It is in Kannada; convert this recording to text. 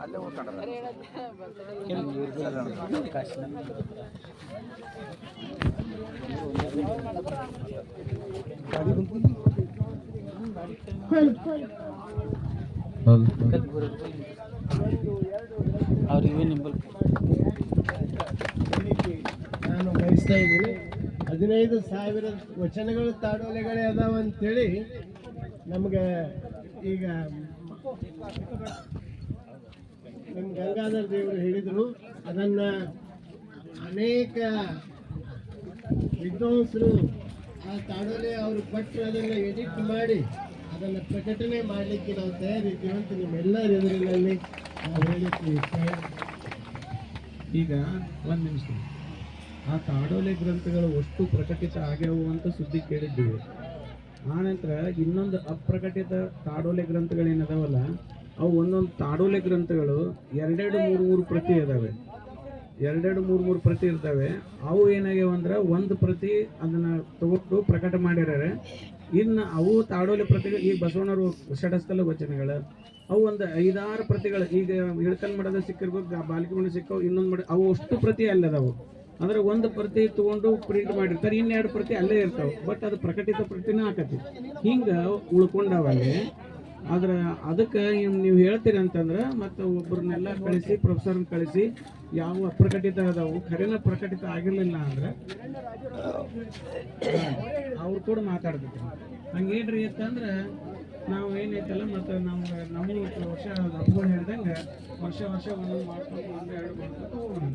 ಅಲ್ಲೇ ಅವ್ರಿಗೆ ನಾನು ಬಯಸ್ತಾ ಇದ್ದೀನಿ. ಹದಿನೈದು ಸಾವಿರ ವಚನಗಳು ತಾಡೋಲೆಗಳೇ ಅದಾವ ಅಂತೇಳಿ ನಮ್ಗೆ ಈಗ ನಮ್ಮ ಗಂಗಾಧರ ದೇವರು ಹೇಳಿದರು, ಅದನ್ನ ಅನೇಕ ವಿದ್ವಾಂಸರು ಆ ತಾಡೋಲೆ ಅವರು ಪಟ್ಟು ಅದನ್ನು ಎಡಿಟ್ ಮಾಡಿ ಅದನ್ನು ಪ್ರಕಟಣೆ ಮಾಡಲಿಕ್ಕೆ ನಾವು ತಯಾರಿದ್ದೀವಿ ಅಂತ ನಿಮ್ಮೆಲ್ಲರ ಎದುರಿನಲ್ಲಿ ನಾವು ಹೇಳಿದ್ದೀವಿ. ಈಗ ಒಂದು ನಿಮಿಷ. ಆ ತಾಡೋಲೆ ಗ್ರಂಥಗಳು ಅಷ್ಟು ಪ್ರಕಟಿತ ಆಗ್ಯಾವು ಅಂತ ಸುದ್ದಿ ಕೇಳಿದ್ದೀವಿ. ಆನಂತರ ಇನ್ನೊಂದು ಅಪ್ರಕಟಿತ ತಾಡೋಲೆ ಗ್ರಂಥಗಳೇನದಾವಲ್ಲ ಅವು ಒಂದೊಂದು ತಾಡೋಲೆ ಗ್ರಂಥಗಳು ಎರಡೆರಡು ಮೂರು ಮೂರು ಪ್ರತಿ ಇದಾವೆ. ಎರಡೆರಡು ಮೂರು ಮೂರು ಪ್ರತಿ ಇರ್ತವೆ. ಅವು ಏನಾಗ್ಯಾವ ಅಂದ್ರೆ ಒಂದು ಪ್ರತಿ ಅದನ್ನ ತಗೊಂಡು ಪ್ರಕಟ ಮಾಡಿರ್ಯಾರೆ. ಇನ್ನು ಅವು ತಾಡೋಲೆ ಪ್ರತಿಗಳು, ಈಗ ಬಸವಣ್ಣವರು ಷಡಸ್ಥಲ ವಚನಗಳು, ಅವು ಒಂದು ಐದಾರು ಪ್ರತಿಗಳು. ಈಗ ಇಳ್ಕಲ್ ಮಠದ ಸಿಕ್ಕಿರ್ಬೇಕು ಬಾಲಿಕೆ ಮಠ ಸಿಕ್ಕವು, ಇನ್ನೊಂದು ಮಠ, ಅವು ಅಷ್ಟು ಪ್ರತಿ ಅಲ್ಲದವು ಅಂದ್ರೆ ಒಂದು ಪ್ರತಿ ತಗೊಂಡು ಪ್ರಿಂಟ್ ಮಾಡಿರ್ತಾರೆ, ಇನ್ನೆರಡು ಪ್ರತಿ ಅಲ್ಲೇ ಇರ್ತಾವೆ. ಬಟ್ ಅದು ಪ್ರಕಟಿತ ಪ್ರತಿನ ಆಕತಿ. ಹಿಂಗೆ ಉಳ್ಕೊಂಡವಲ್ಲಿ ಆದ್ರ ಅದಕ್ಕೆ ನೀವು ಹೇಳ್ತೀರಿ ಅಂತಂದ್ರೆ, ಮತ್ತೆ ಒಬ್ಬರನ್ನೆಲ್ಲ ಕಳಿಸಿ, ಪ್ರೊಫೆಸರ್ನ ಕಳಿಸಿ, ಯಾವ ಅಪ್ರಕಟಿತ ಅದಾವು ಖರೇನ ಪ್ರಕಟಿತ ಆಗಿರಲಿಲ್ಲ ಅಂದ್ರೆ, ಅವ್ರು ಕೂಡ ಮಾತಾಡ್ಬೇಕು. ಹಂಗೇನ್ರಿ ಅಂತಂದ್ರೆ ನಾವು ಏನೈತಲ್ಲ, ಮತ್ತೆ ನಮ್ಗೆ ನಮಗೆ ವರ್ಷ ಅಪ್ಪಗಳು ಹೇಳ್ದಂಗೆ, ವರ್ಷ ವರ್ಷ ಒಂದೊಂದು ಮಾಡ್ಕೊಂಡು ಒಂದು ಎರಡು ಮಾಡ್ಕೊಂಡು ಹೋಗೋಣ